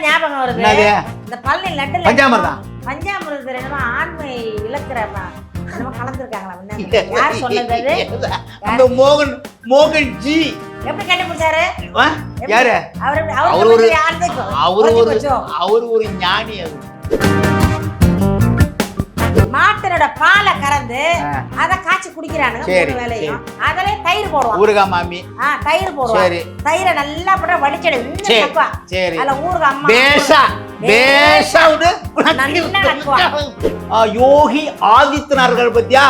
தான் ஞாபகம் வருது. என்னது? இந்த பழனி லட்டுல பஞ்சாமிர்தம். பஞ்சாமிரதத்துல என்னமோ ஆண்மை இழக்கிற ம- என்னமோ கலந்துருக்காங்களா முன்னாடி. யார் சொன்னது? அது அந்த மோகன் மோகன் ஜி. எப்படி கண்டுபிடிச்சாரு? ஆ? யாரு? அவர் அவர் அவர் ஒரு அவர் ஒரு அவர் ஒரு ஞானி அவர். மாட்டினோட பாலை கறந்து. அத காய்ச்சி குடிக்கிறானுங்க மூணு வேலையும் அதுல தயிர் போடுவான். ஊருகா மாமி. ஆ தயிர் போடுவான். சரி. தயிரை நல்லா போட்டு வடிச்சிடு சரி அதுல ஊருக்கு அம்மா நக்குவான். ஆ, யோகி ஆதித்யநார்கள் பத்தியா.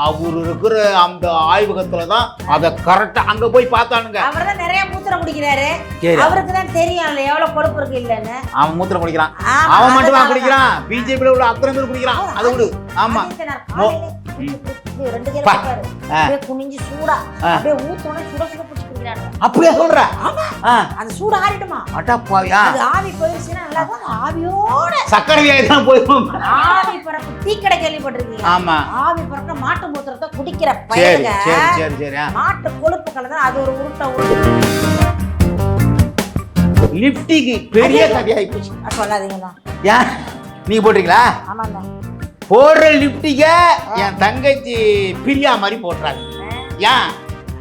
அவர் இருக்கிற அந்த ஆய்வகத்துல தான் அத கரெக்டா அங்க போய் பார்த்தானுங்க. அவர் தான் நிறைய மூத்திரம் குடிக்கிறாரு. சரி. அவருக்கு தான் தெரியும் எவ்வளவு கொழுப்பு இருக்கு இல்லன்னு. அவன் மூத்திரம் குடிக்கிறான். ஆமா, அவன் மட்டும் தான் குடிக்கிறான். பிஜேபியில உள்ள அத்தனை பேர் குடிக்கிறான். அதை விடு. ஆமா. காலையில ரெண்டு பா. ஆ. அப்படியே குனிஞ்சு சூடா ஆ. அப்படியே ஊத்தோட சுட சுட பிடிச்சி குடிக்கிறாங்க அப்படியே சொல்ற? ஆ, அந்த சூடு ஆறிடுமா அடப்பாவியா அது ஆவி போயிருச்சுன்னா நல்லா தான் ஆவியோட. சக்கரை வியாதி தான் போயிடும் ஆவி பறப்பு டீ கடை கேள்விப்பட்டிருக்கீங்க. ஆமா. ஆவி பறக்க மாட்டு மூத்திரத்தை குடிக்கிற சரி பயிலுங்க சரி சரி சரி. மாட்டு கொழுப்பு கலந்தா அது ஒரு உருட்டை உருட்டு. லிப்டிக்கு பெரிய கதையாகி போச்சு அது சொல்லாதீங்கண்ணா ஏன் நீங்க போட்டீங்களா ஆமாண்ணா போடுற லிப்டிக்க என் தங்கச்சி பிரியா மாதிரி போட்டுறாங்க ஏன்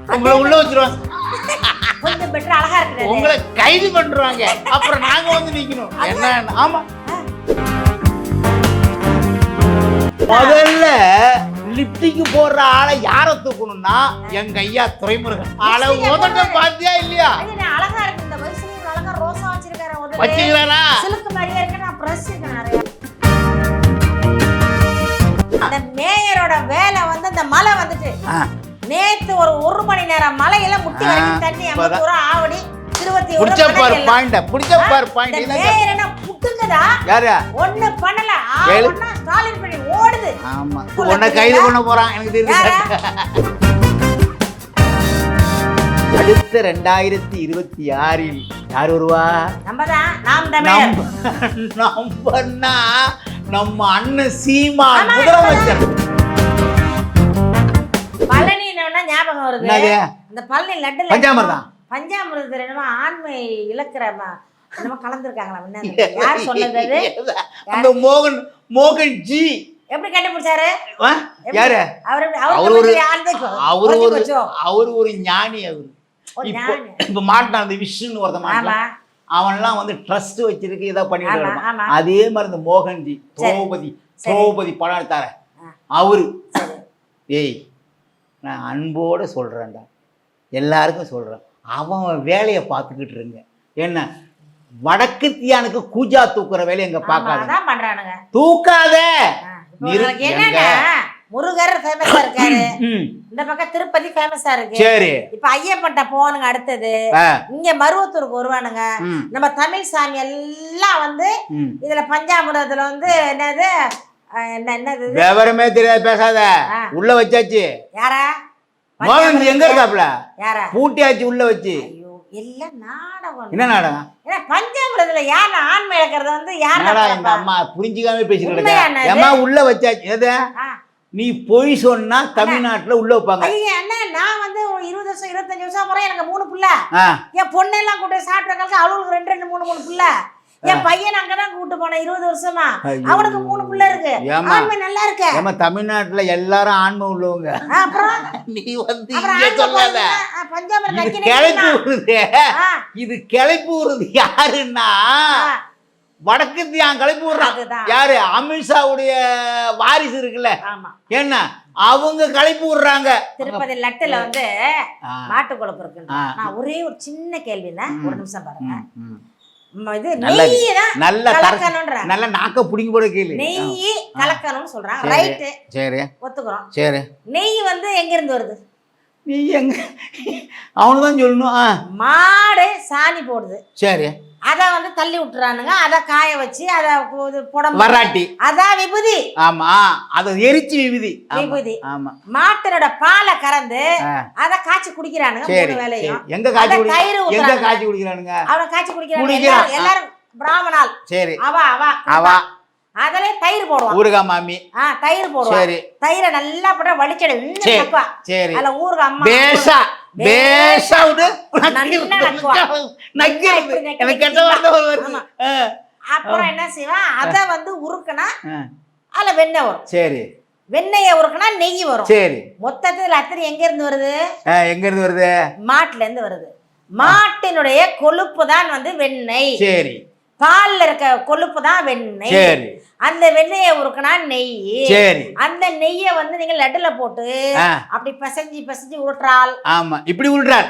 உங்களை உள்ள வச்சிருவாங்க கொஞ்சம் பெட்டர் அழகா இருக்குது உங்களை கைது பண்றாங்க. அப்புறம் நாங்க வந்து நிக்கணும். என்ன ஆமா. முதல்ல லிப்டிக்கு போடுற ஆளை யார தூக்கணும்னா எங்க ஐயா துறைமுருகன் ஆளை லிப்ஸ்டிக்கை உதட்ட பாத்தியா இல்லையா? அழகா இருக்கு இந்த வயசுல அழகா ரோசா வச்சிருக்காரு உதடு. வச்சுக்கிறாரா சிலுக்கு மாதிரியே இருக்கு நான் பிரஸ் அந்த மேயரோட வேலை வந்து அந்த மழை வந்துட்டு நேத்து ஒரு ஒரு மணி நேரம் மழையில முட்டி வரைக்கும் தண்ணி இப்பதான். ஐம்பத்தூரா ஆவடி ஒரு புடிச்ச பாரு பாயிண்ட புடிச்ச பாரு பாயிண்ட் என்ன புட்டுங்கதா? யாரு? ஒண்ணு பண்ணல. ஆ, ஏழு. ஒண்ணா ஸ்டாலின் பண்ணி ஓடுது. ஆமா. உன்னை கைது பண்ண போறான் எனக்கு தெரியுது அடுத்த ரெண்டாயிரத்தி இருபத்தி ஆறில் யார் வருவா? நம்ம தான் நாம் தமிழர் நம்ம அண்ணன் சீமான் முதலமைச்சர். ஞாபகம் வருது. அந்த பழனி லட்டுல பஞ்சாமிர்தம். பஞ்சாமிரதத்துல என்னமோ ஆண்மை இழக்கிற ம- என்னமோ கலந்துருக்காங்களா யார் சொன்னது அந்த மோகன் மோகன் ஜி. எப்படி கண்டுபிடிச்சாரு? யாரு? அவர் அவர் ஒரு- அவர் ஒரு அவர் ஒரு ஞானி அவர். இப்போ மாட்டான் அந்த விஷ்ணுன்னு ஒருத்த மாட்டான் அவன்லாம் வந்து ட்ரஸ்ட் வச்சிருக்கு இதை பண்ணிட்டு. அதே மாதிரி இந்த மோகன்ஜி. திரௌபதி சரி. திரௌபதி படம் எடுத்தார. அவரு. ஏய் நான் அன்போட சொல்றேன்டா. எல்லாருக்கும் சொல்றேன். அவன் வேலையை பார்த்துக்கிட்டு இருங்க. என்ன? வடக்கு தியானுக்கு கூஜா தூக்குற வேலையை எங்க பண்றானுங்க. தூக்காத! முருகர் ஃபேமஸா இருக்காரு. இந்த பக்கம் திருப்பதி ஃபேமஸா இருக்கு. சரி. இப்ப ஐயப்பன்ட்ட போவானுங்க அடுத்தது. இங்க மருவத்தூருக்கு வருவானுங்க. நம்ம தமிழ் சாமி எல்லாம் வந்து. இதுல பஞ்சாமிரதத்துல வந்து என்னது என்னது? விவரமே தெரியாது பேசாத. உள்ள வச்சாச்சு. யாரா? மோகன் எங்க இருக்காப்ல? யாரா? பூட்டியாச்சு உள்ள வச்சு. எல்லாம் நாடகம். என்ன நாடகம்? ஏன்னா பஞ்சாமிரதத்துல யார் ஆண்மை இழக்கிறது வந்து யார் என்னடா இந்த அம்மா புரிஞ்சுக்காம பேசிக்கிட்டு? ஏம்மா உள்ள வச்சாச்சு. எது நீ பொய் சொன்னா தமிழ்நாட்டுல உள்ள வைப்பாங்க. ஐயா நான் வந்து இருபது வருஷம் இருபத்தஞ்சு வருஷம் போறேன் எனக்கு மூணு புள்ள. என் பொண்ணெல்லாம் கூட்டு சாப்பிட்ட காலத்து அவளுக்கு ரெண்டு ரெண்டு மூணு மூணு புள்ள. என் பையன் அங்கதான் கூட்டு போனேன் இருபது வருஷமா. அவனுக்கு மூணு புள்ள இருக்கு. ஆண்மை நல்லா இருக்கு. ஏம்மா தமிழ்நாட்டுல எல்லாரும் ஆன்மை உள்ளவங்க. அப்புறம்? நீ வந்து இங்க ஆண்மை சொல்லாத. கிளப்பி இது கிளப்பி விடுறது யாருன்னா? வடக்கு தியான் கிளப்பி விடுறான். யாரு? அமித்ஷாவுடைய வாரிசு இருக்குல்ல. ஆமா. என்ன? அவங்க கிளப்பி விடுறாங்க திருப்பதி லட்டுல வந்து மாட்டு கொழுப்பு இருக்குன்னு. ஆ. நான் ஒரே ஒரு சின்ன கேள்விதான் ஒரு நிமிஷம் பாருங்க. நல்ல நெய் நல்ல நாக்க புடிங்கி போட கேளு. நெய் கலக்கணும்னு சொல்றாங்க. ரைட்டு. சரி. ஒத்துக்கிறோம். சரி. நெய் வந்து எங்க இருந்து வருது? நீ எங்க? அவனு தான் சொல்லணும். மாடு சாணி போடுது. சரி. அத வந்து தள்ளி விட்டுறானுங்க. அத காய வச்சு அத இது புடம் வராட்டி. அதான் விபூதி. ஆமா அதை எரிச்சு விபதி. ஆமா, விபூதி. ஆமா. மாட்டினோட பாலை கறந்து அத காய்ச்சி குடிக்கிறானுங்க மூணு. வேலையும் எங்க காய்ச்சி தயிர் எங்க. காய்ச்சி குடிக்கிறானுங்க? அவனை காய்ச்சி குடிக்கிறாங்க குடிக்கிறான். எல்லாரும் பிராமணால். சரி. அவா அவா அவா. அதுல தயிர் போடுவான். ஊருகா மாமி. ஆ தயிர் போடுவான். சரி. தயிரை நல்லா போட்டு வடிச்சிடு சரி அதுல ஊருக்கு அம்மா பேஷா அப்புறம் என்ன செய்வான் அதை வந்து உருக்குனா அதுல வெண்ணெய் வரும் சரி வெண்ணெயை உருக்குனா நெய் வரும் சரி மொத்தத்துல அத்தனை எங்க இருந்து வருது எங்க இருந்து வருது மாட்டுல இருந்து வருது மாட்டினுடைய கொழுப்பு தான் வந்து வெண்ணெய் சரி பால்ல இருக்க கொழுப்பு தான் வெண்ணெய். சரி. அந்த வெண்ணெயை உருக்குனா நெய். சரி. அந்த நெய்யை வந்து நீங்க லட்டுல போட்டு அப்படி பிசைஞ்சு பிசைஞ்சு உருட்டுறால். ஆமா. இப்படி உருட்டுறார்.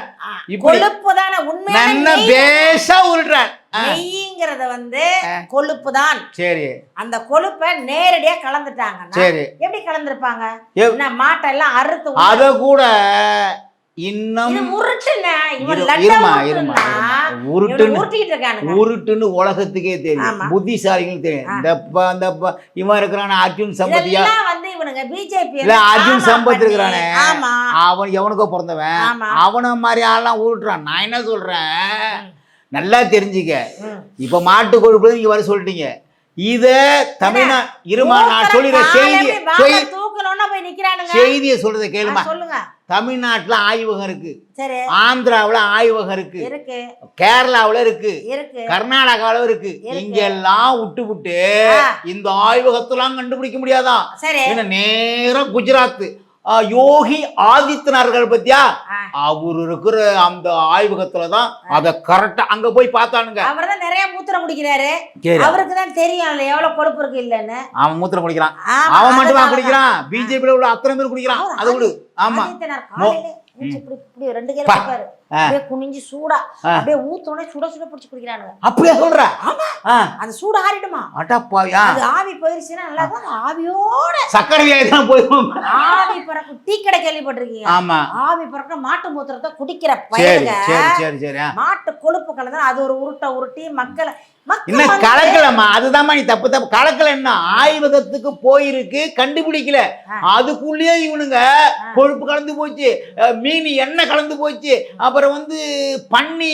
கொழுப்பு தானே உண்மையான பேஷா உருட்டுறார். நெய்ங்கிறத வந்து. கொழுப்பு தான். சரி. அந்த கொழுப்பை நேரடியா கலந்துட்டாங்கன்னா சரி. எப்படி கலந்துருப்பாங்க? மாட்டெல்லாம் அறுத்து அத கூட இன்னும் உருட்டுன்னா, உலகத்துக்கே தெரியும். ஆமா. புத்திசாலிகளுக்கு தெரியும். ஆ. இந்த ப- இந்த ப- இவன் இருக்கிறான அர்ஜுன் சம்பத்தியா? இல்ல அர்ஜுன் சம்பத் இருக்கிறானே. அவன் எவனுக்கோ பிறந்தவன். அவன மாதிரி ஆள்லாம் உருட்டுறான். நான் என்ன சொல்றேன்? நல்லா தெரிஞ்சுக்க. இப்ப மாட்டு கொழுப்பு நீங்க வர சொல்லிட்டீங்க. இத தமிழ்நா இருமா நான் சொல்லிடுற செய்தியை செய்- தூக்கணும்னா போய் நிக்கிறானுங்க. செய்தியை சொல்றத கேளுமா? சொல்லுங்க. தமிழ்நாட்டுல ஆய்வகம் இருக்கு. ஆந்திராவுல ஆய்வகம் இருக்கு. கேரளாவுல இருக்கு. கர்நாடகாவில் இருக்கு. இங்கெல்லாம் விட்டு விட்டு. இந்த ஆய்வகத்தெல்லாம் கண்டுபிடிக்க முடியாதான் சரி. என்ன நேரா குஜராத் யோகி ஆதித்யநார்கள் பத்தியா. அவர் இருக்கிற அந்த ஆய்வகத்துல தான் அத கரெக்டா அங்க போய் பார்த்தானுங்க. அவர்தான் நிறைய மூத்திரம் குடிக்கிறாரு. அவருக்கு தான் தெரியும் எவ்வளவு கொழுப்பு இருக்கு இல்லன்னு. அவன் மூத்திரம் குடிக்கிறான். அவன் மட்டும் அதனாலதான். குடிக்கிறான். பிஜேபியில உள்ள அத்தனை பேர் குடிக்கிறான். அவர் அதை விடு. ஆமா. அப்படியே குனிஞ்சு சூடா. அப்படியே ஊத்தோட சுட சுட பிடிச்சு குடிக்கிறானுங்க அப்படியே சொல்ற? ஆ, அது சூடு ஆறிடுமா அடப்பாவியா. அது ஆவி போயிருச்சுன்னா நல்லா தான் ஆவியோட. சக்கரை வியாதி தான் போயிடும் ஆவி பறக்கும். டீ கடை கேள்விப்பட்டிருக்கீங்க. ஆமா. ஆவி பறக்கிற மாட்டு மூத்திரத்தை குடிக்கிற பயிலுங்க. சரி சரி சரி ஆ. மாட்டு கொழுப்பு கலந்தா அது ஒரு உருட்டை உருட்டி மக்கள் இன்னும் கலக்கலம்மா? அதுதாம்மா நீ தப்பு தப்பு. கலக்கல என்ன? ஆய்வகத்துக்கு போயிருக்கு கண்டுபிடிக்கல. அதுக்குள்ளேயே இவனுங்க கொழுப்பு கலந்து போச்சு மீன் எண்ணெய் கலந்து போச்சு அப்புறம் வந்து பன்னி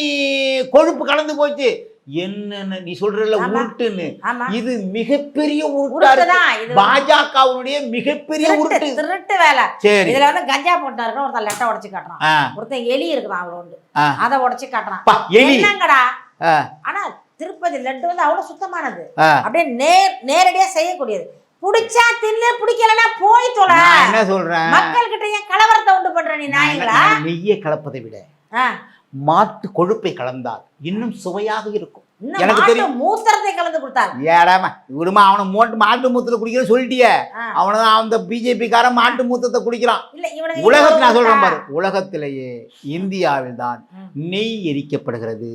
கொழுப்பு கலந்து போச்சு. என்னன்னு நீ சொல்றல. உருட்டுன்னு. இது மிகப்பெரிய உருட்டா பாஜகவுடைய மிகப்பெரிய உருட்டு. திருட்டு வேலை. சரி. இதுல வந்து கஞ்சா போட்டா இருக்க ஒருத்தன் லெட்டை உடைச்சு காட்டுறான். ஒருத்தன் எலி உண்டு ஆ. அதை உடைச்சு காட்டுறான். என்னங்கடா? ஆனா திருப்பதி லட்டு வந்து அவ்வளவு சுத்தமானது. அப்படியே நேர் நேரடியா செய்யக்கூடியது. புடிச்சா தின்னு பிடிக்கலன்னா போய் தொலை. என்ன சொல்றேன்? மக்கள் கிட்ட ஏன் கலவரத்தை உண்டு பண்ற நீ நான் நெய்யை கலப்பதை விட. மாட்டு கொழுப்பை கலந்தால் இன்னும் சுவையாக இருக்கும். எனக்கு தெரியும். மூத்திரத்தை கலந்து கொடுத்தாரு ஏடாம விடுமா அவனை மோட்டு மாட்டு மூத்தத்தை குடிக்கிற சொல்லிட்டியே. அவனை அந்த பிஜேபி காரன் மாட்டு மூத்தத்தை குடிக்கிறான் இல்ல உலகத்துல நான் சொல்றேன். பாரு உலகத்திலேயே இந்தியாவில் தான். நெய் எரிக்கப்படுகிறது.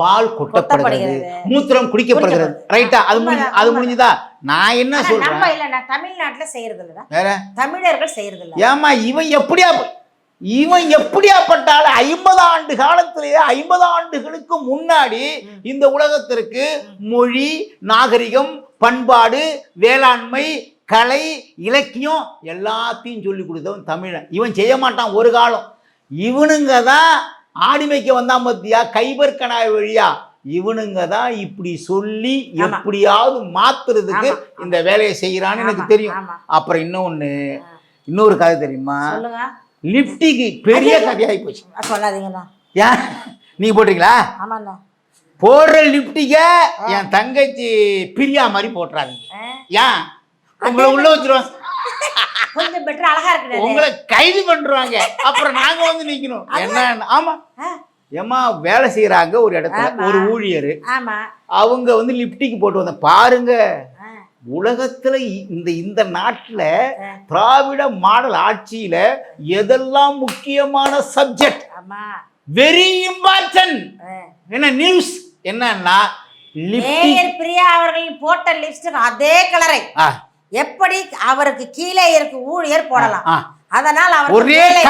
பால் கொட்டப்படுகிறது. மூத்திரம் குடிக்கப்படுகிறது. ரைட்டா அது முடிஞ்சு அது. முடிஞ்சுதா நான் என்ன சொல்றேன் இல்ல தமிழ்நாட்டுல செய்யறது இல்லடா வேற தமிழர்கள் செய்யறது இல்ல ஏமா இவன் எப்படியா இவன் எப்படியாப்பட்டால ஐம்பது ஆண்டு காலத்திலேயே ஐம்பது ஆண்டுகளுக்கு முன்னாடி. இந்த உலகத்திற்கு மொழி நாகரிகம் பண்பாடு வேளாண்மை கலை இலக்கியம் எல்லாத்தையும் சொல்லி கொடுத்தவன் தமிழன். இவன் செய்ய மாட்டான் ஒரு காலம். இவனுங்க தான் ஆடிமைக்கு வந்தான் பத்தியா? கைபர் கனாய் வழியா? இவனுங்க தான் இப்படி சொல்லி. எப்படியாவது மாத்துறதுக்கு. இந்த வேலையை செய்யறான்னு எனக்கு தெரியும். அப்புறம் இன்னொன்னு இன்னொரு கதை தெரியுமா? சொல்லுங்க. லிப்டிக்கு பெரிய கதையாகி போச்சு. சொல்லாதீங்கண்ணா. ஏன் நீங்க போட்டீங்களா ஆமாண்ணா. போடுற லிப்டிக்க என் தங்கச்சி பிரியா மாதிரி போட்டுறாதீங்க. ஏன் உங்களை உள்ள வச்சிருவாங்க கொஞ்சம் பெட்டர் அழகா இருக்கிறது உங்களை கைது பண்றாங்க. அப்புறம் நாங்க வந்து நிக்கணும். என்ன ஆமா. ஏமா வேலை செய்யறாங்க ஒரு இடத்துல. ஒரு ஊழியர். ஆமா. அவங்க வந்து லிப்டிக் போட்டு வந்த பாருங்க. உலகத்துல இந்த இந்த நாட்டுல. திராவிட மாடல் ஆட்சியில எதெல்லாம் முக்கியமான சப்ஜெக்ட்? Very important. என்ன நியூஸ் என்னன்னா பிரியா அவர்கள் போட்ட லிப்ஸ்டிக் அதே கலரை எப்படி அவருக்கு கீழே இருக்கு ஊழியர் போடலாம். அதனால் அவர் ஒரே. வேலை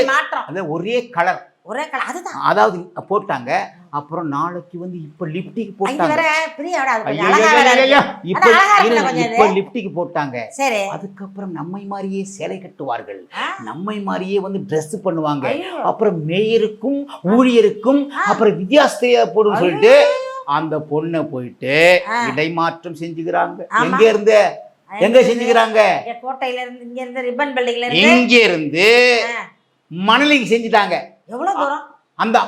ஒரே- மாற்றம். ஒரே கலர் ஒரே கலர் அதுதான். அதாவது போட்டாங்க. அப்புறம் நாளைக்கு வந்து இப்ப லிப்டிக் போட்டாங்க. இப்ப இப்ப? லிப்டிக் போட்டாங்க சரி அதுக்கப்புறம் நம்மை மாதிரியே சேலை கட்டுவார்கள். நம்மை மாதிரியே வந்து Dress பண்ணுவாங்க. அப்புறம் மேயருக்கும் ஊழியருக்கும் அப்புறம் வித்தியாசத்தையா போடும் சொல்லிட்டு அந்த பொண்ணை போயிட்டு. இடைமாற்றம் செஞ்சுக்கிறாங்க. எங்க இருந்து எங்க செஞ்சுக்கிறாங்க கோட்டையில இருந்து இங்க இருந்து ரிப்பன் பில்டிங்ல இருந்து இங்க இருந்து. மணலிக்கு செஞ்சுட்டாங்க எவ்வளவு தூரம் அந்த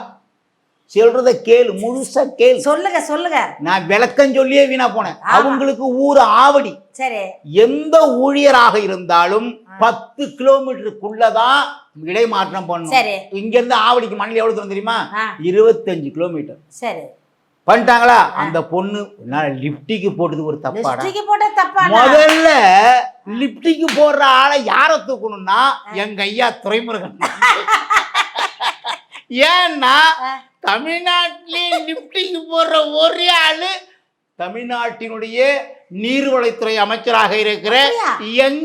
சொல்றத கேளு முழுசா கேளு. சொல்லுங்க சொல்லுங்க. நான் விளக்கம் சொல்லியே வீணா போனேன். அவங்களுக்கு ஊர் ஆவடி. சரி. எந்த ஊழியராக இருந்தாலும் பத்து கிலோமீட்டருக்குள்ளதான் இடைமாற்றம் பண்ணணும். சரி. இங்க இருந்து ஆவடிக்கு மணல் எவ்வளவு தூரம் தெரியுமா? இருபத்தஞ்சு கிலோமீட்டர். சரி. பண்ணிட்டாங்களா? அந்த பொண்ணு லிப்டிக்கு போட்டது ஒரு தப்பா முதல்ல லிப்டிக்கு போடுற ஆளை யார தூக்கணும்னா எங்க ஐயா துரைமுருகன். ஏன்னா தமிழ்நாட்டிலே லிப்டிக்கு போடுற ஒரே ஆளு தமிழ்நாட்டினுடைய நீர்வளத்துறை அமைச்சராக இருக்கிற? எங்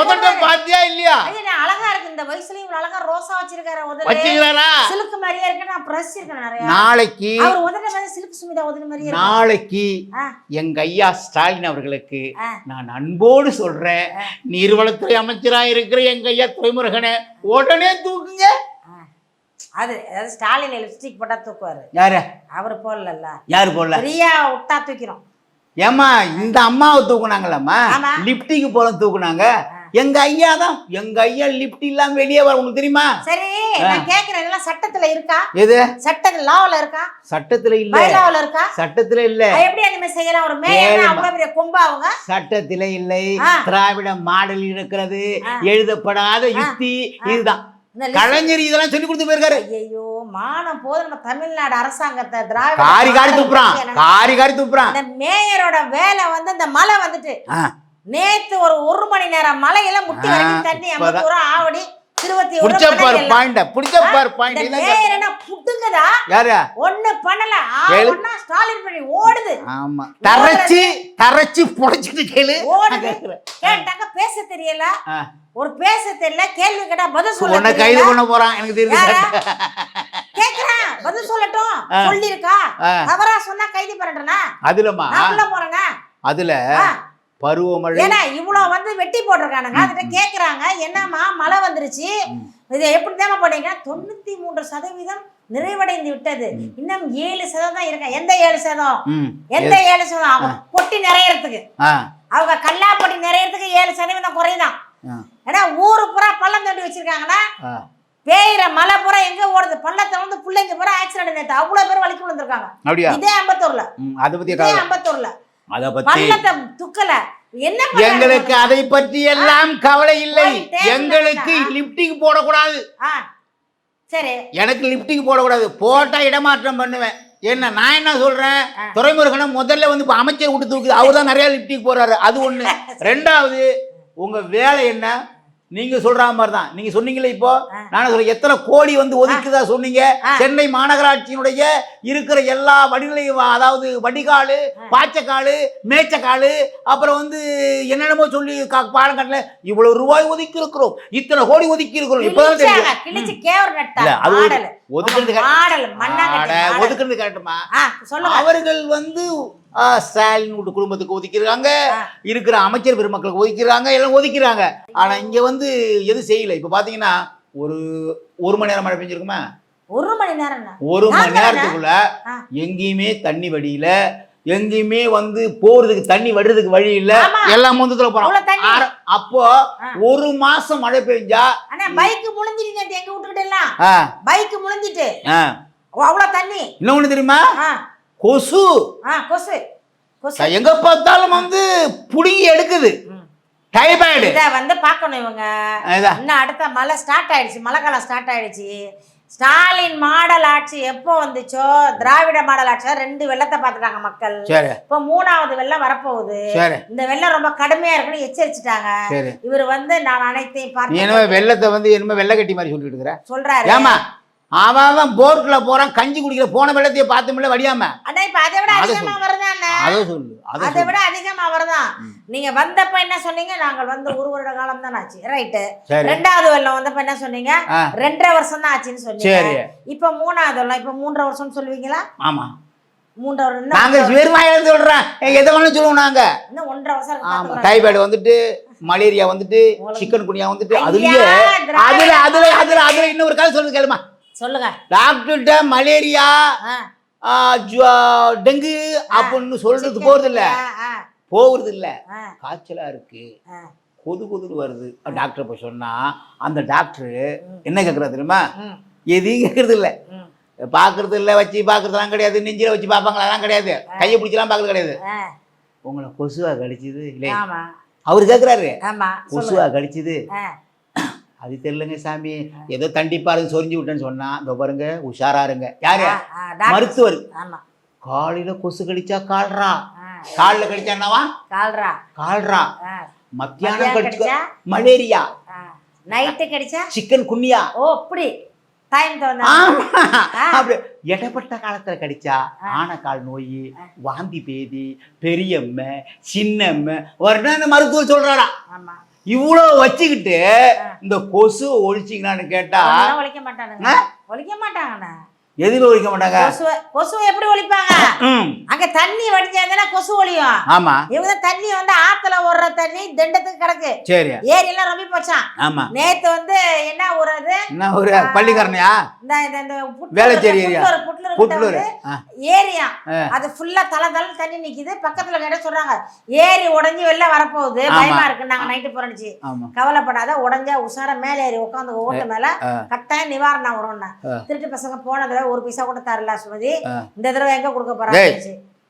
முதல்ல. பாத்தியா இல்லையா? அழகா இருக்கு. இந்த வயசுலயும் இவ்வளவு அழகா ரோசா வச்சிருக்காரு சிலுக்கு மாதிரியே இருக்கு. நான் பிரஸ் இருக்கேன் நிறைய. நாளைக்கு அவர் உதட மாதிரி சிலுக்கு சுமிதா உதடு நாளைக்கு எங்க ஐயா ஸ்டாலின் அவர்களுக்கு. நான் அன்போடு சொல்றேன். நீர்வளத்துறை அமைச்சரா இருக்கிற எங்க ஐயா துறைமுருகனை உடனே தூக்குங்க. அது அதாவது ஸ்டாலின் லிப்ஸ்டிக் போட்டா தூக்குவாரு. யாரு? அவர் போடல யாரு போடல? பிரியா விட்டா தூக்கிறோம் ஏமா இந்த அம்மாவை தூக்குனாங்களாம்மா. லிப்டிக்கு போல தூக்குனாங்க. எங்க ஐயா தான்? எங்க ஐயா லிப்ட் இல்லாம வெளியே வர உங்களுக்கு தெரியுமா? சரி நான் கேக்குறேன் இதெல்லாம் சட்டத்துல இருக்கா? எது? சட்டத்துல லாவுல இருக்கா? சட்டத்துல இல்ல. பைலாவுல இருக்கா? சட்டத்துல இல்ல. எப்படி அந்த மாதிரி செய்யலாம்? ஒரு மேயர். அவ்வளவு பெரிய கொம்பா அவங்க? சட்டத்திலே இல்லை. திராவிட மாடல் இருக்கிறது. எழுதப்படாத யுக்தி. இதுதான். கலைஞர் இதெல்லாம் சொல்லி கொடுத்து போயிருக்காரு. ஐயோ மானம் போது நம்ம தமிழ்நாடு அரசாங்கத்தை திராவிட காரி காரி துப்புறான். காரி காரி துப்புறான். அந்த மேயரோட வேலை வந்து இந்த மழை வந்துட்டு நேத்து ஒரு ஒரு மணி நேரம் மழையில முட்டி வரைக்கும் தண்ணி இப்பதான். ஐம்பத்தூரம் ஆவடி. திருவத்தி புடிச்ச பாரு பாயிண்ட புடிச்ச பாரு இந்த பாயிண்ட் மேயர் என்ன புட்டுங்கதா யாரு? ஒண்ணு பண்ணல. ஒண்ணா ஸ்டாலின் பண்ணி ஓடுது. ஆமா. தரைச்சு தரைச்சு புடைச்சிட்டு கேளு. ஓடுது. நான் கேக்குறேன். கேட்டாங்க பேச தெரியல. ஒரு பேச தெரியல. கேள்வி கேட்டா பதில் சொல்ல உன்னை கைது. பண்ண போறான் எனக்கு தெரியுது? கேக்குறேன். பதில் சொல்லட்டும். சொல்லிருக்கா. தவறா சொன்னா கைது பண்ணட்டனா அதுலமா நான் போறேனா அதுல. பருவமழை. ஏன்னா இவ்வளவு வந்து வெட்டி போட்டிருக்கானுங்க. அதுட்ட கேக்குறாங்க என்னம்மா மழை வந்துருச்சு? இது எப்படி தானே பண்ணீங்க தொண்ணூத்தி மூன்று சதவீதம் நிறைவடைந்து விட்டது. இன்னும் ஏழு சதம் தான் இருக்கா? எந்த ஏழு சதம். எந்த ஏழு. சதம் அவங்க பொட்டி நிறையறதுக்கு. அவங்க கல்லா பொட்டி நிறையறதுக்கு ஏழு சதவீதம் குறையுதான். ஆ, ஏன்னா ஊரு பூரா பள்ளம் தோண்டி வச்சிருக்காங்கன்னா. பேயிற மலை பூரா எங்க ஓடுது. பள்ளத்தை வந்து பிள்ளைங்க பூரா ஆக்சிடென்ட் நேத்து அவ்வளவு பேர் வலிக்கு விழுந்திருக்காங்க. இதே அம்பத்தூர்ல. அதை பத்தி அம்பத்தூர்ல. அதை பத்தி பள்ளத்தை துக்கல. எங்களுக்கு. அதை பற்றி எல்லாம் கவலை இல்லை. எங்களுக்கு? லிப்டிக் போடக்கூடாது. சரி. எனக்கு லிப்டிக் போடக்கூடாது. போட்டா இடமாற்றம் பண்ணுவேன். என்ன நான் என்ன சொல்றேன். துறைமுருகனை முதல்ல வந்து இப்ப அமைச்சர் விட்டு தூக்குது. அவர் தான் நிறைய லிப்டிக் போடுறாரு அது ஒண்ணு. ரெண்டாவது உங்க வேலை என்ன? நீங்க சொல்ற மாதிரி தான் நீங்க சொன்னீங்களே இப்போ. நான் சொல்றேன் எத்தனை கோடி வந்து ஒதுக்குதா சொன்னீங்க. சென்னை மாநகராட்சியினுடைய இருக்கிற எல்லா வடிநிலை அதாவது வடிகாலு பாய்ச்சக்காலு மேய்ச்சக்காலு அப்புறம் வந்து என்னென்னமோ சொல்லி கா- பாலங்கட்டில் இவ்வளவு ரூபாய் ஒதுக்கி இருக்கிறோம் இத்தனை கோடி ஒதுக்கி இருக்கிறோம் இப்பதான் தெரியும் அது ஒதுக்குறது கரெக்டுமா அவர்கள் வந்து ஆ, ஸ்டாலின் வீட்டு குடும்பத்துக்கு ஒதுக்கிறாங்க. இருக்கிற அமைச்சர் பெருமக்களுக்கு ஒதுக்கிறாங்க எல்லாம் ஒதுக்கிறாங்க ஆனா இங்க வந்து எது செய்யல? இப்ப பாத்தீங்கன்னா ஒரு ஒரு மணி நேரம் மழை பெஞ்சிருக்குமா? ஒரு மணி நேரம் ஒரு மணி நேரத்துக்குள்ள. எங்கேயுமே தண்ணி வடியில. எங்கேயுமே வந்து போறதுக்கு தண்ணி வடுறதுக்கு வழி இல்ல. எல்லாம் தண்ணி. ஆர- அப்போ. ஒரு மாசம் மழை பெஞ்சா ஆனா பைக் நேத்து எங்க விட்டுக்கிட்டு எல்லாம். பைக் முழுந்திட்டு. அவ்வளவு தண்ணி. இன்னொன்னு தெரியுமா? கொசு. ஆ கொசு. கொசு. எங்க பார்த்தாலும் வந்து புடுங்கி எடுக்குது. டைபாய்டு இத வந்து பார்க்கணும் இவங்க. இன்னும் அடுத்த மழை ஸ்டார்ட் ஆயிடுச்சு. மழை காலம் ஸ்டார்ட் ஆயிடுச்சு. ஸ்டாலின் மாடல் ஆட்சி எப்போ வந்துச்சோ? திராவிட மாடல் ஆட்சி ரெண்டு வெள்ளத்தை பார்த்துட்டாங்க மக்கள். இப்போ மூணாவது வெள்ளம் வரப்போகுது. இந்த வெள்ளம் ரொம்ப கடுமையா இருக்குன்னு எச்சரிச்சுட்டாங்க. சரி. இவர் வந்து நான் அனைத்தையும் நீ பார்த்து என்னமோ வெள்ளத்தை வந்து என்னமோ வெள்ளை கட்டி மாதிரி சொல்லிட்டு இருக்கிற. சொல்றாரு. ஏமா அவன் அவன் போர்ட்ல போறான் கஞ்சி குடிக்கிற போன வெள்ளத்தையே பார்த்து முடியல வடியாம. அண்ணா இப்ப அதை விட அதை அதிகமா வருதா அண்ணா? அதை சொல்லு அதை அதை சொல்லு. விட அதிகமா வருதான் நீங்க வந்தப்ப என்ன சொன்னீங்க? நாங்கள் வந்து ஒரு வருட காலம் தான் ஆச்சு ரைட்டு ரெண்டாவது வெள்ளம் வந்தப்ப என்ன சொன்னீங்க. ரெண்டரை வருஷம் தான் ஆச்சுன்னு சொன்னீங்க. இப்ப மூணாவது வெள்ளம் இப்ப மூன்றரை வருஷம் சொல்லுவீங்களா? ஆமா. இன்னும் நாங்க வெறுமாயில சொல்றேன் எதை வேணும் சொல்லுவோம் நாங்க. இன்னும் ஒன்றரை வருஷம் ஆமா. டைபாய்டு வந்துட்டு மலேரியா வந்துட்டு சிக்கன் குனியா வந்துட்டு அதுலயே அதுல அதுல அதுல அதுல இன்னொரு கதை சொல்லுங்க கேளுமா. சொல்லுங்க. டாக்டர்கிட்ட மலேரியா டெங்கு அப்படின்னு சொல்றது போறது இல்ல போகிறது இல்ல காய்ச்சலா இருக்கு. கொது கொதுன்னு வருது. டாக்டர் போய் சொன்னா அந்த டாக்டர் என்ன கேட்குறா தெரியுமா? எதையும் கேட்கறது இல்லை. பார்க்கறது இல்லை வச்சு பார்க்கறதுலாம் கிடையாது. நெஞ்சில வச்சு பார்ப்பாங்களா அதெல்லாம் கிடையாது கையை பிடிச்சலாம் பார்க்கறது கிடையாது. உங்களை கொசுவா கடிச்சது இல்லை ஆமா. அவர் கேட்குறாரு கொசுவா கடிச்சது. அது தெரியலங்க சாமி. ஏதோ தண்டிப்பாரு சொரிஞ்சு விட்டேன்னு சொன்னா இதோ பாருங்க உஷாரா இருங்க. யாரு? மருத்துவர். காலையில கொசு கடிச்சா கால்றா. ஆ, காலில் கடிச்சா என்னவா? கால்ரா கால்றா. ஆ, மத்தியானம் கடிச்சா? மலேரியா. நைட்டு கடிச்சா? Chikungunya. ஓ அப்படி. இடப்பட்ட காலத்துல கடிச்சா ஆனக்கால் நோய் வாந்தி பேதி பெரியம்ம சின்னம்ம. வரணும் மருத்துவர் சொல்றாரா? ஆமா. இவ்வளோ வச்சுக்கிட்டு இந்த கொசு ஒழிச்சிங்களான்னு கேட்டா ஒழிக்க மாட்டானுங்க. ஒழிக்க மாட்டாங்கண்ணா. எதுல ஒழிக்க மாட்டாங்க? கொசுவை எப்படி ஒழிப்பாங்க? அங்க தண்ணி வடிச்சாதானே கொசு ஒழியும். ஆமா. இவங்க தண்ணி வந்து ஆத்துல ஓடுற தண்ணி திண்டத்துக்கு கிடக்கு. சரி. ஏரியெல்லாம் ரொம்ப போச்சான் ஆமா. நேத்து வந்து என்ன ஊறது என்ன ஒரு பள்ளிக்காரனையா இந்த இந்த ஏரியா. புட்லூர், ஏரியா. அது ஃபுல்லா தல தல தண்ணி நிக்குது. பக்கத்துல கேட்ட சொல்றாங்க ஏரி உடைஞ்சு வெளில வரப்போகுது. பயமா இருக்கு. நாங்க நைட்டு புரணிச்சு கவலைப்படாத உடஞ்சா உஷார மேல ஏறி உட்காந்து ஓட்டு மேல. கட்டாயம் நிவாரணம் வரும்னா. திருட்டு பசங்க போன தடவை ஒரு பைசா கூட தரல சுமதி. இந்த தடவை எங்க கொடுக்க. போறாங்க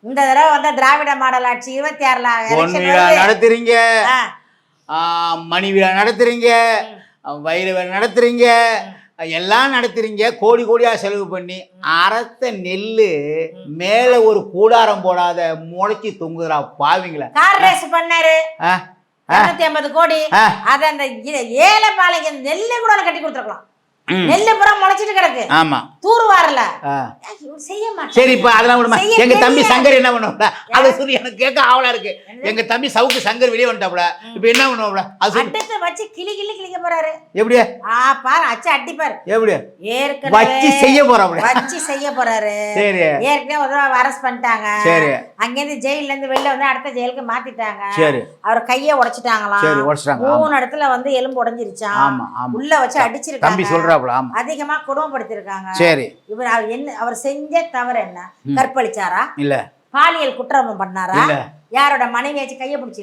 இந்த தடவை வந்து திராவிட மாடல் ஆட்சி இருபத்தி ஆறுல. நடத்துறீங்க. மணி விழா நடத்துறீங்க. வயிறு நடத்துறீங்க. எல்லாம் நடத்துறீங்க. கோடி கோடியா செலவு பண்ணி அரைத்த நெல்லு மேல ஒரு கூடாரம் போடாத முளைச்சி தொங்குதுடா பாவிங்களா? கார் ரேஸ் பண்ணாரு. ஐம்பது கோடி. அத அந்த ஏழை பாலைக்கு நெல்லு கூட கட்டி கொடுத்துருக்கலாம். நெல்லு புறம் முளைச்சிட்டு கிடக்கு. ஆமா. தூர் வரல. ஆ. செய்ய மாட்டேன். சரி இப்ப அதெல்லாம் விடுமா? செய்ய எங்க தம்பி தெரியாது. சங்கர் என்ன பண்ணுவாப்ல? அதை சொல்லி எனக்கு கேட்க ஆவலா இருக்கு. எங்க தம்பி சவுக்கு சங்கர் வெளியே வந்துட்டாப்ல. இப்ப என்ன அது. அட்டத்தை வச்சு கிளி கிளி கிளிக்க போறாரு. எப்படி ஆ பாரு அச்சு அட்டிப்பாரு எப்படி? ஏற்கனவே வச்சு செய்ய போறாப்ல. வச்சு செய்ய போறாரு. சரி. ஏற்கனவே ஒரு தடவை அரெஸ்ட் பண்ணிட்டாங்க. சரி. அங்கேருந்து ஜெயில்ல இருந்து வெளில வந்து அடுத்த ஜெயிலுக்கு மாத்திட்டாங்க. சரி. அவர் கைய உடைச்சிட்டாங்களாம். சரி உடச்சிட்டாங்க. ஆமா. மூணு இடத்துல வந்து எலும்பு ஆமா உள்ள வச்சு தம்பி அடிச்சிருக்காங்க. ஆமா. அதிகமா கொடுமைப்படுத்திருக்காங்க சரி. இவர் அவர் என்ன அவர் செஞ்ச தவறு என்ன? கற்பழிச்சாரா? இல்ல. பாலியல் குற்றம் பண்ணாரா? யாரோட மனைவி வச்சு கைய பிடிச்சி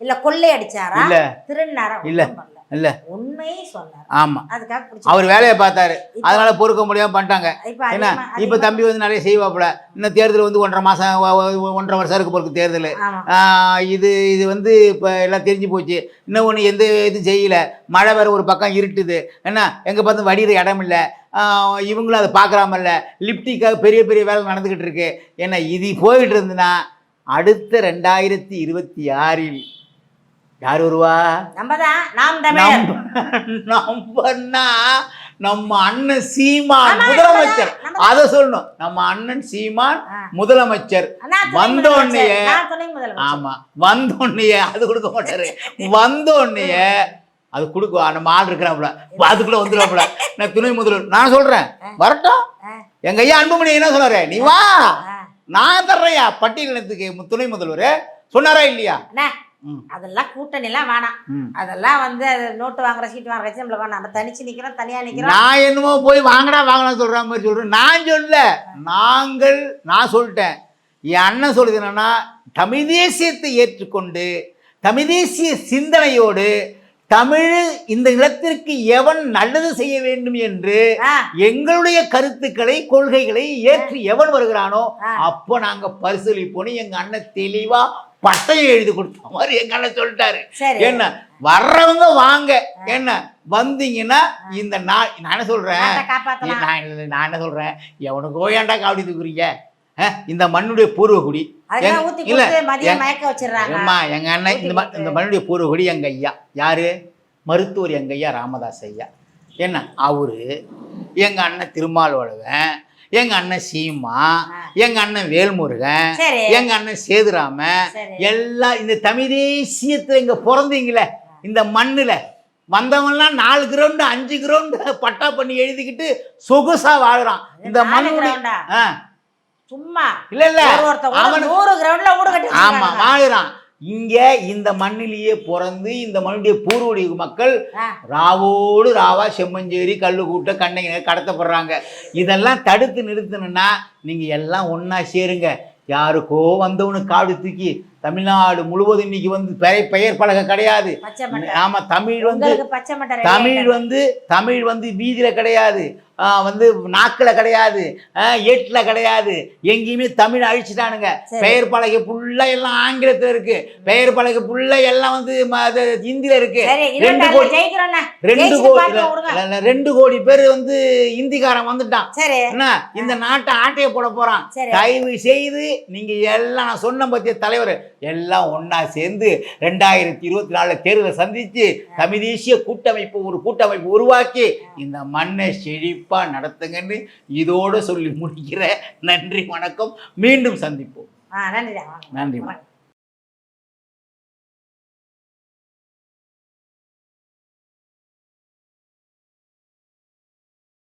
இல்ல. கொள்ளை அடிச்சாரா திருநாரா இல்ல. இல்ல. உண்மையை சொன்னார். ஆமா. அதுக்காக அவர் வேலையை பார்த்தாரு. அதனால பொறுக்க முடியாம பண்ணிட்டாங்க. இப்ப என்ன? இப்ப தம்பி வந்து நிறைய செய்வாப்புல. இன்னும் தேர்தல் வந்து ஒன்றரை மாசம் ஒன்றரை வருஷம் இருக்கு பொறுக்கு தேர்தல். இது இது வந்து இப்போ எல்லாம் தெரிஞ்சு போச்சு. இன்னும் ஒன்று எந்த இதுவும் செய்யல. மழை வேற ஒரு பக்கம் இருட்டுது. என்ன? எங்கே பார்த்து வடிகிற இடம் இல்லை. இவங்களும் அதை பார்க்குறாமல்ல லிப்டிக்காக பெரிய பெரிய வேலை நடந்துக்கிட்டு இருக்கு. என்ன இது போயிட்டு இருந்துன்னா அடுத்த ரெண்டாயிரத்தி இருபத்தி ஆறில் யார் வருவா நம்ம தான் நாம் தமிழர். நம்ம நம்மன்னா நம்ம அண்ணன் சீமான் முதலமைச்சர். அதை சொல்லணும். நம்ம அண்ணன் சீமான். முதலமைச்சர். நான் துணை வந்த முதலமைச்சர். உடனேயே- நான் துணை முதலமைச்சர். ஆமா வந்தோடனேயே அது கொடுக்க மாட்டாரு. வந்தோடனேயே அது கொடுக்க நம்ம ஆள் இருக்கிறாப்புல. அதுக்குள்ள வந்துடுவாப்புல நான் துணை முதல்வர். நான் சொல்றேன். வரட்டும். எங்க ஐயா அன்புமணி என்ன சொன்னாரு? நீ வா. நான் தர்றேன்யா. பட்டியலினத்துக்கு மு- துணை முதல்வர். சொன்னாரா இல்லையா. அதெல்லாம் கூட்டணி எல்லாம் வேணாம். அதெல்லாம் வந்து நோட்டு வாங்குற சீட்டு வாங்குற கட்சி நம்மளுக்கு வேணாம். நம்ம தனிச்சு நிக்கிறோம் தனியா நிக்கிறோம். நான் என்னமோ போய் வாங்கடா வாங்கலாம் சொல்ற மாதிரி சொல்றேன். நான் சொல்ல நாங்கள் நான் சொல்லிட்டேன். என் அண்ணன் சொல்லுது என்னன்னா தமிழ் தேசியத்தை ஏற்றுக்கொண்டு தமிழ் தேசிய சிந்தனையோடு தமிழ் இந்த நிலத்திற்கு எவன் நல்லது செய்ய வேண்டும் என்று எங்களுடைய கருத்துக்களை கொள்கைகளை ஏற்று எவன் வருகிறானோ. அப்போ நாங்க பரிசீலிப்போன்னு எங்க அண்ணன் தெளிவா பட்டயம் எழுதி கொடுத்த மாதிரி எங்க அண்ணன் சொல்லிட்டாரு. என்ன? வர்றவங்க வாங்க. என்ன? வந்தீங்கன்னா இந்த நான் நான் என்ன சொல்றேன்? நான் என்ன சொல்றேன்? எவனுக்கோ ஏன்டா காவடி தூக்குறீங்க? இந்த மண்ணுடைய பூர்வகுடி. இல்ல, அம்மா எங்க அண்ணன் இந்த இந்த மண்ணுடைய பூர்வகுடி எங்க ஐயா. யாரு? மருத்துவர் எங்க ஐயா ராமதாஸ் ஐயா. என்ன? அவரு எங்க அண்ணன் திருமாவளவன் எங்க அண்ணன் சீமா. எங்க அண்ணன் வேல்முருகன் எங்க அண்ணன் சேதுராம சரி. எல்லாம் இந்த தமிழ் தேசியத்துல இங்க பிறந்தீங்களே இந்த மண்ணுல வந்தவன்லாம் நாலு கிரவுண்டு அஞ்சு கிரவுண்டு பட்டா பண்ணி எழுதிக்கிட்டு சொகுசா வாழுறான். இந்த? ஆ, சும்மா. இல்ல இல்ல. அவனு- நூறு கிரவுண்ட்ல வீடு கட்டி ஆமா. வாழுறான். இங்க இந்த மண்ணிலேயே பிறந்து இந்த மண்ணுடைய பூர்வடி மக்கள் ராவோடு ராவா செம்மஞ்சேரி கல்லுக்கூட்ட கண்ணைங்க கடத்தப்படுறாங்க. இதெல்லாம் தடுத்து நிறுத்தணும்னா நீங்க எல்லாம் ஒண்ணா சேருங்க. யாருக்கோ வந்தவனுக்கு காடு தூக்கி தமிழ்நாடு முழுவதும் இன்னைக்கு வந்து பெயர் பெயர் பலகை கிடையாது. பச்சை மட்டை. ஆமா தமிழ் வந்து தமிழ். வந்து தமிழ் வந்து வீதியில கிடையாது. வந்து நாக்குல கிடையாது ஏட்டுல கிடையாது. எங்கேயுமே தமிழ் அழிச்சிட்டானுங்க. பெயர் பலகை ஃபுல்லா எல்லாம் ஆங்கிலத்துல இருக்கு. பெயர் பலகை ஃபுல்லா எல்லாம் வந்து ஹிந்தில இருக்கு. ரெண்டு கோடி ரெண்டு கோடி ரெண்டு கோடி பேர் வந்து இந்திக்காரன் வந்துட்டான். என்ன? இந்த நாட்டை ஆட்டைய போட போறான். சரி. தயவு செய்து நீங்க எல்லாம் நான் சொன்ன பத்திய தலைவர் எல்லாம் ஒண்ணா சேர்ந்து ரெண்டாயிரத்தி இருபத்தி நாலுல தேர்தலை சந்திச்சு தமிழ் தேசிய கூட்டமைப்பு ஒரு கூட்டமைப்பு உருவாக்கி இந்த மண்ணை செழிப்பா நடத்துங்கன்னு இதோட சொல்லி முடிக்கிற நன்றி வணக்கம். மீண்டும் சந்திப்போம். நன்றி வாங்க